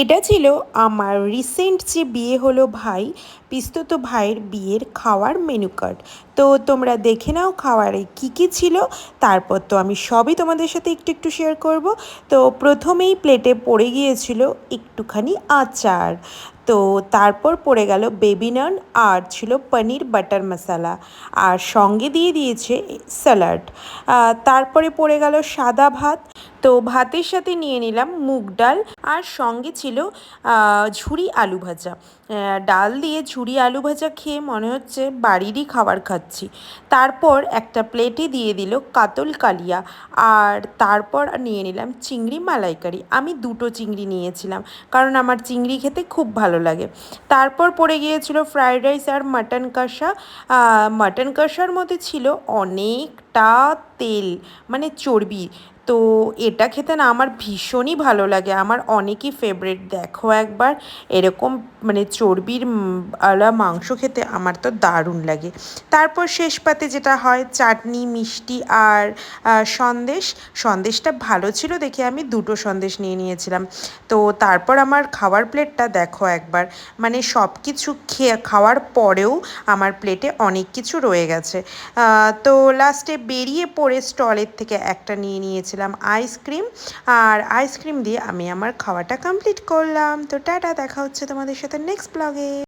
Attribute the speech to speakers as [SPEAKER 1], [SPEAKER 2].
[SPEAKER 1] এটা ছিল আমার রিসেন্ট যে বিয়ে হলো ভাই পিস্তত ভাইয়ের বিয়ের খাওয়ার মেনু কার্ড তো তোমরা দেখে নাও খাওয়ারে কী কী ছিল, তারপর তো আমি সবই তোমাদের সাথে একটু একটু শেয়ার করব। তো প্রথমেই প্লেটে পড়ে গিয়েছিল একটুখানি আচার। তো তারপর পড়ে গেল বেবি নান আর ছিল পনির বাটার মশালা আর সঙ্গে দিয়ে দিয়েছে স্যালাড তারপরে পড়ে গেল সাদা ভাত। তো ভাতের সাথে নিয়ে নিলাম মুগ ডাল আর সঙ্গে ছিল ঝুরি আলু ভাজা। ডাল দিয়ে ঝুরি আলু ভাজা খেয়ে মনে হচ্ছে বাড়িরই খাবার খাচ্ছি। তারপর একটা প্লেটে দিয়ে দিল কাতল কালিয়া আর তারপর নিয়ে নিলাম চিংড়ি মালাইকারি। আমি দুটো চিংড়ি নিয়েছিলাম কারণ আমার চিংড়ি খেতে খুব ভালো লাগে। তারপর পড়ে গিয়েছিল ফ্রায়েড রাইস আর মাটন কষা। মাটন কষার মধ্যে ছিল অনেকটা তেল মানে চর্বি। তো এটা খেতে না আমার ভীষণই ভালো লাগে। আমার অনেকই ফেভারিট দেখো একবার এরকম মানে চর্বির আলা মাংস খেতে আমার তো দারুণ লাগে। তারপর শেষ পাতে যেটা হয় চাটনি, মিষ্টি আর সন্দেশ। সন্দেশটা ভালো ছিল দেখে আমি দুটো সন্দেশ নিয়ে নিয়েছিলাম। তো তারপর আমার খাওয়ার প্লেটটা দেখো একবার। মানে সব কিছু খেয়ে, খাওয়ার পরেও আমার প্লেটে অনেক কিছু রয়ে গেছে। তো লাস্টে বেরিয়ে পড়ে স্টলের থেকে একটা নিয়ে নিয়েছিলাম আইসক্রিম আর আইসক্রিম দিয়ে আমি আমার খাওয়াটা কমপ্লিট করলাম। তো টাটা, দেখা হচ্ছে তোমাদের সাথে নেক্সট ব্লগে